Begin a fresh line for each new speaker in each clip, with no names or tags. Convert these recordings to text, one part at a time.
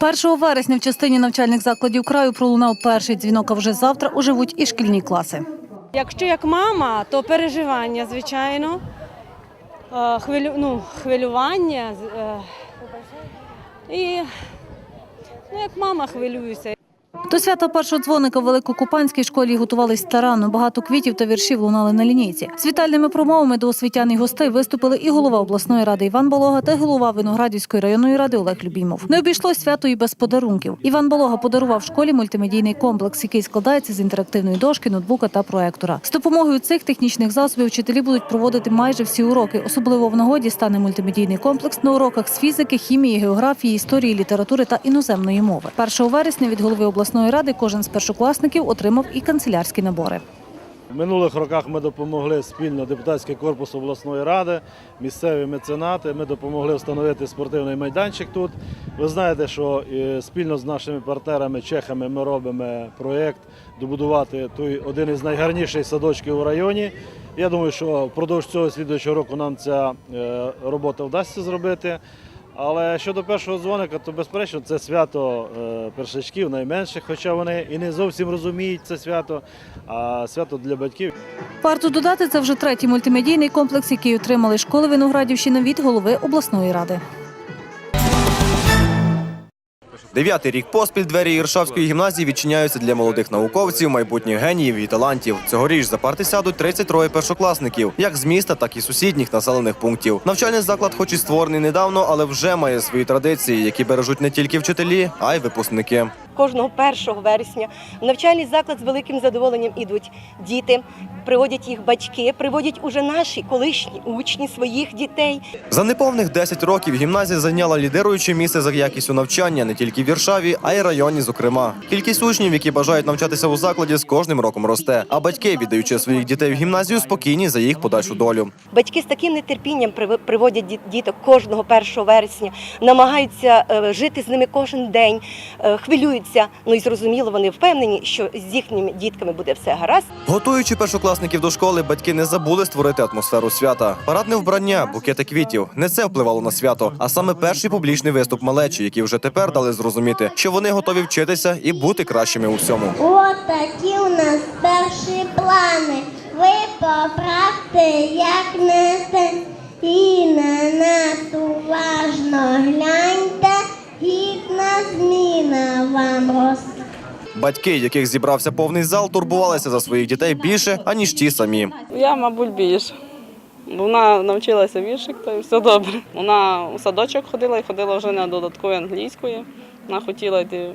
1 вересня в частині навчальних закладів краю пролунав перший дзвінок, а вже завтра оживуть і шкільні класи.
Якщо як мама, то переживання, звичайно. Е, Хвилю, ну, хвилювання. е, І ну, як мама хвилююся.
До свята першого дзвоника в Великокупанській школі готувались старанно. Багато квітів та віршів лунали на лінійці. З вітальними промовами до освітян і гостей виступили і голова обласної ради Іван Болога та голова Виноградівської районної ради Олег Любімов. Не обійшлось свято і без подарунків. Іван Болога подарував школі мультимедійний комплекс, який складається з інтерактивної дошки, ноутбука та проектора. З допомогою цих технічних засобів вчителі будуть проводити майже всі уроки. Особливо в нагоді стане мультимедійний комплекс на уроках з фізики, хімії, географії, історії, літератури та іноземної мови. 1 вересня від голови обласної ради кожен з першокласників отримав і канцелярські набори.
В минулих роках ми допомогли спільно депутатський корпус обласної ради, місцеві меценати. Ми допомогли встановити спортивний майданчик тут. Ви знаєте, що е, спільно з нашими партнерами, чехами, ми робимо проєкт добудувати той один із найгарніших садочків у районі. Я думаю, що впродовж цього слідуючого року нам ця е, робота вдасться зробити. Але щодо першого дзвоника, то безперечно це свято е, першачків, найменших, хоча вони і не зовсім розуміють це свято, а свято для батьків.
Варто додати, це вже третій мультимедійний комплекс, який отримали школи Виноградівщини від голови обласної ради.
Дев'ятий рік поспіль двері Іршавської гімназії відчиняються для молодих науковців, майбутніх геніїв і талантів. Цьогоріч за парти сядуть 33 першокласників, як з міста, так і сусідніх населених пунктів. Навчальний заклад, хоч і створений недавно, але вже має свої традиції, які бережуть не тільки вчителі, а й випускники.
Кожного 1 вересня в навчальний заклад з великим задоволенням ідуть діти, приводять їх батьки, приводять уже наші колишні учні своїх дітей.
За неповних 10 років гімназія зайняла лідируюче місце за якістю навчання не тільки в Віршаві, а й районі. Зокрема, кількість учнів, які бажають навчатися у закладі, з кожним роком росте. А батьки, віддаючи своїх дітей в гімназію, спокійні за їх подальшу долю.
Батьки з таким нетерпінням приводять діток кожного 1 вересня, намагаються е, жити з ними кожен день, е, хвилюються. Ну і зрозуміло, вони впевнені, що з їхніми дітками буде все гаразд.
Готуючи першокласників до школи, батьки не забули створити атмосферу свята. Парадне вбрання, букети квітів. Не це впливало на свято, а саме перший публічний виступ малечі, які вже тепер дали зрозуміти, що вони готові вчитися і бути кращими у всьому.
От такі у нас перші плани. Ви поправте, як несе, і на нас уважно гляньте, гідна зміна вам росте.
Батьки, яких зібрався повний зал, турбувалися за своїх дітей більше, аніж ті самі.
Я, мабуть, більше. Вона навчилася віршик, то і все добре. Вона у садочок ходила і ходила вже на додаткові англійської. Вона хотіла йти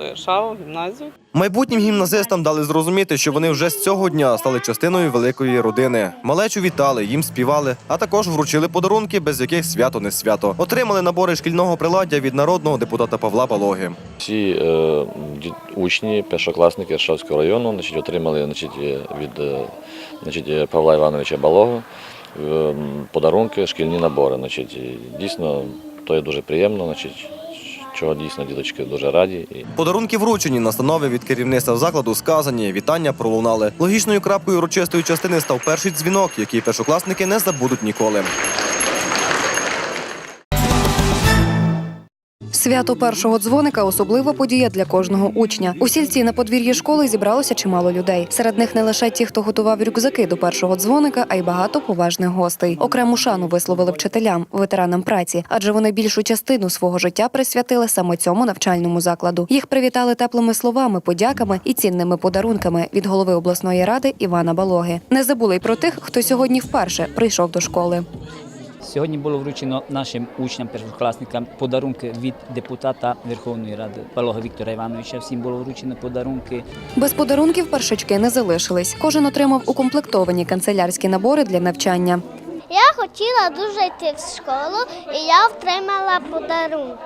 до Іршаву, гімназію.
Майбутнім гімназистам дали зрозуміти, що вони вже з цього дня стали частиною великої родини. Малечу вітали, їм співали, а також вручили подарунки, без яких свято не свято. Отримали набори шкільного приладдя від народного депутата Павла Балоги.
Всі е, учні, першокласники Шавського району значить, отримали значить, е, від е, значить, е, Павла Івановича Балого е, подарунки, шкільні набори. Значить, дійсно, то є дуже приємно, значить, чого дійсно діточки дуже раді.
Подарунки вручені, настанови від керівництва закладу сказані, вітання пролунали. Логічною крапкою урочистої частини став перший дзвінок, який першокласники не забудуть ніколи.
Свято першого дзвоника особлива подія для кожного учня. У сільці на подвір'ї школи зібралося чимало людей. Серед них не лише ті, хто готував рюкзаки до першого дзвоника, а й багато поважних гостей. Окрему шану висловили вчителям, ветеранам праці, адже вони більшу частину свого життя присвятили саме цьому навчальному закладу. Їх привітали теплими словами, подяками і цінними подарунками від голови обласної ради Івана Балоги. Не забули й про тих, хто сьогодні вперше прийшов до школи.
Сьогодні було вручено нашим учням, першокласникам подарунки від депутата Верховної Ради Палога Віктора Івановича. Всім було вручено подарунки.
Без подарунків першачки не залишились. Кожен отримав укомплектовані канцелярські набори для навчання.
Я хотіла дуже йти в школу, і я отримала подарунок.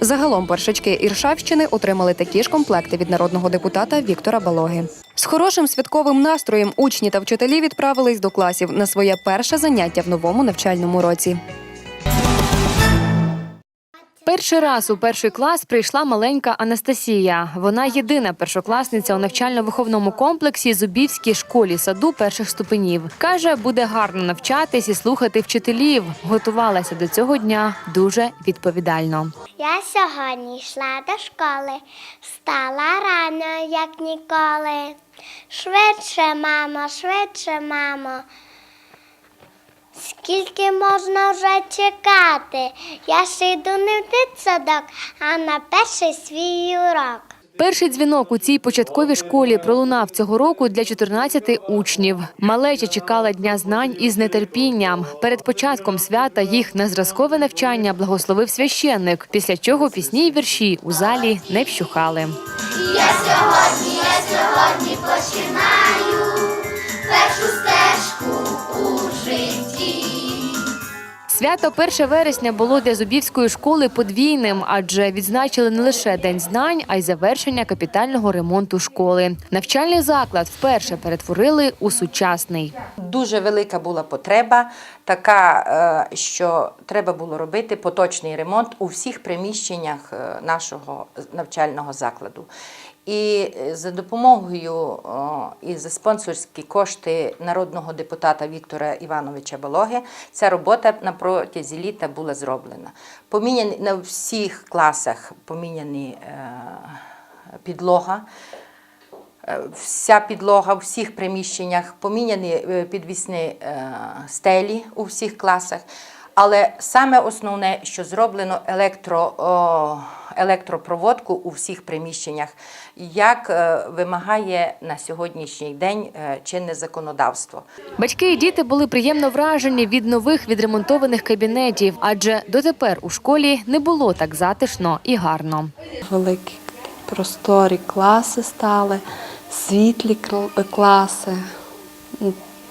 Загалом першачки Іршавщини отримали такі ж комплекти від народного депутата Віктора Балоги. З хорошим святковим настроєм учні та вчителі відправились до класів на своє перше заняття в новому навчальному році.
Перший раз у перший клас прийшла маленька Анастасія. Вона єдина першокласниця у навчально-виховному комплексі Зубівській школі саду перших ступенів. Каже, буде гарно навчатись і слухати вчителів. Готувалася до цього дня дуже відповідально.
Я сьогодні йшла до школи, встала рано, як ніколи. Швидше, мамо, швидше, мамо. Скільки можна вже чекати? Я ще йду не в дитсадок, а на перший свій урок.
Перший дзвінок у цій початковій школі пролунав цього року для 14 учнів. Малеча чекала дня знань із нетерпінням. Перед початком свята їх на зразкове навчання благословив священник, після чого пісні й вірші у залі не вщухали. Свято 1 вересня було для Зубівської школи подвійним, адже відзначили не лише день знань, а й завершення капітального ремонту школи. Навчальний заклад вперше перетворили у сучасний.
Дуже велика була потреба, така, е, що треба було робити поточний ремонт у всіх приміщеннях е, нашого навчального закладу. І е, за допомогою і за спонсорські кошти народного депутата Віктора Івановича Балоги ця робота на протязі літа була зроблена. Поміняні на всіх класах поміняні е, підлога. Е, Вся підлога у всіх приміщеннях, поміняні підвісні стелі у всіх класах. Але саме основне, що зроблено електро, о, електропроводку у всіх приміщеннях, як е, вимагає на сьогоднішній день е, чинне законодавство.
Батьки і діти були приємно вражені від нових відремонтованих кабінетів, адже дотепер у школі не було так затишно і гарно.
великі просторі класи стали, світлі кл- класи,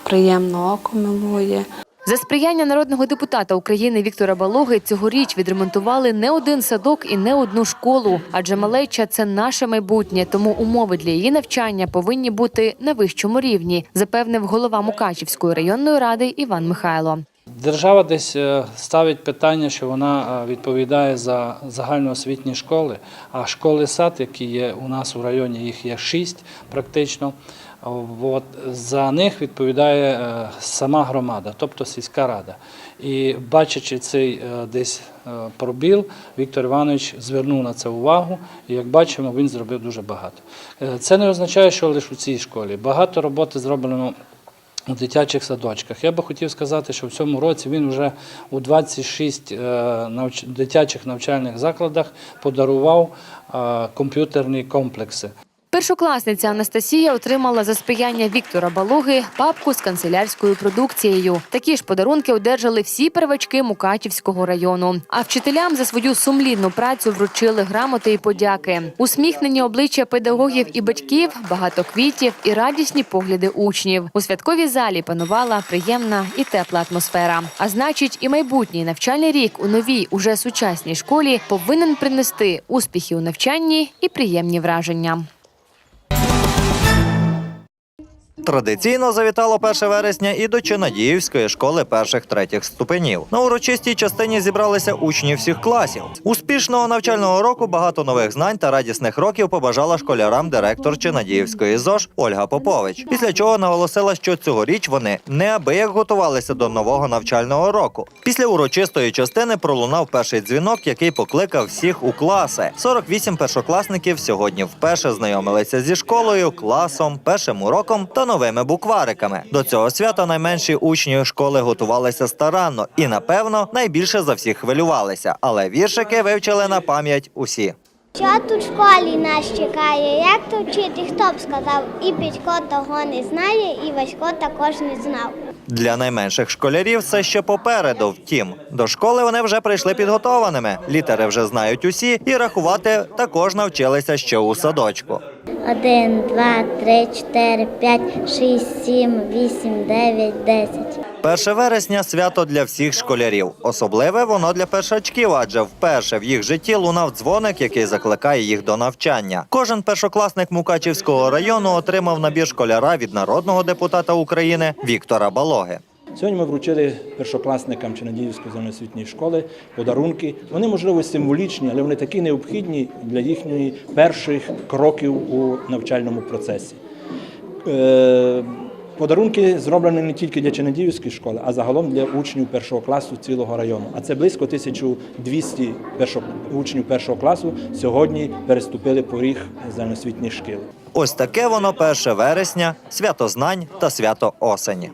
приємно око милує.
За сприяння народного депутата України Віктора Балоги цьогоріч відремонтували не один садок і не одну школу, адже малеча це наше майбутнє, тому умови для її навчання повинні бути на вищому рівні, запевнив голова Мукачівської районної ради Іван Михайло.
Держава десь е, ставить питання, що вона е, відповідає за загальноосвітні школи, а школи сад, які є у нас у районі, їх є шість практично. От, за них відповідає е, сама громада, тобто сільська рада. І бачачи цей десь пробіл, Віктор Іванович звернув на це увагу, і як бачимо, він зробив дуже багато. Це не означає, що лише у цій школі. Багато роботи зроблено у дитячих садочках. Я би хотів сказати, що в цьому році він вже у 26 е, дитячих навчальних закладах подарував е, комп'ютерні комплекси.
Першокласниця Анастасія отримала за сприяння Віктора Балоги папку з канцелярською продукцією. Такі ж подарунки одержали всі первачки Мукачівського району. А вчителям за свою сумлінну працю вручили грамоти і подяки. Усміхнені обличчя педагогів і батьків, багато квітів і радісні погляди учнів. У святковій залі панувала приємна і тепла атмосфера. А значить, і майбутній навчальний рік у новій, уже сучасній школі повинен принести успіхи у навчанні і приємні враження.
Традиційно завітало 1 вересня і до Чинадіївської школи перших третіх ступенів. На урочистій частині зібралися учні всіх класів. Успішного навчального року, багато нових знань та радісних років побажала школярам директор Чинадіївської ЗОЖ Ольга Попович. Після чого наголосила, що цьогоріч вони неабияк готувалися до нового навчального року. Після урочистої частини пролунав перший дзвінок, який покликав всіх у класи. 48 першокласників сьогодні вперше знайомилися зі школою, класом, першим уроком та новими буквариками. До цього свята найменші учні школи готувалися старанно і, напевно, найбільше за всіх хвилювалися. Але віршики вивчили на пам'ять усі.
Що тут в школі нас чекає? Як тут вчити, хто б сказав? І Петько того не знає, і Васько також не знав.
Для найменших школярів це ще попереду. Втім, до школи вони вже прийшли підготованими. Літери вже знають усі, і рахувати також навчилися ще у садочку.
Один, два, три, чотири, п'ять, шість, сім, вісім, дев'ять, десять.
1 вересня свято для всіх школярів. Особливе воно для першачків, адже вперше в їх житті лунав дзвоник, який закликає їх до навчання. Кожен першокласник Мукачівського району отримав набір школяра від народного депутата України Віктора Балоги.
Сьогодні ми вручили першокласникам Чернадіївської загальноосвітньої школи подарунки. Вони, можливо, символічні, але вони такі необхідні для їхньої перших кроків у навчальному процесі. Е, Подарунки зроблені не тільки для Чернедівської школи, а загалом для учнів першого класу цілого району. А це близько 1200 учнів першого класу сьогодні переступили поріг загальноосвітніх шкіл.
Ось таке воно 1 вересня, свято знань та свято осені.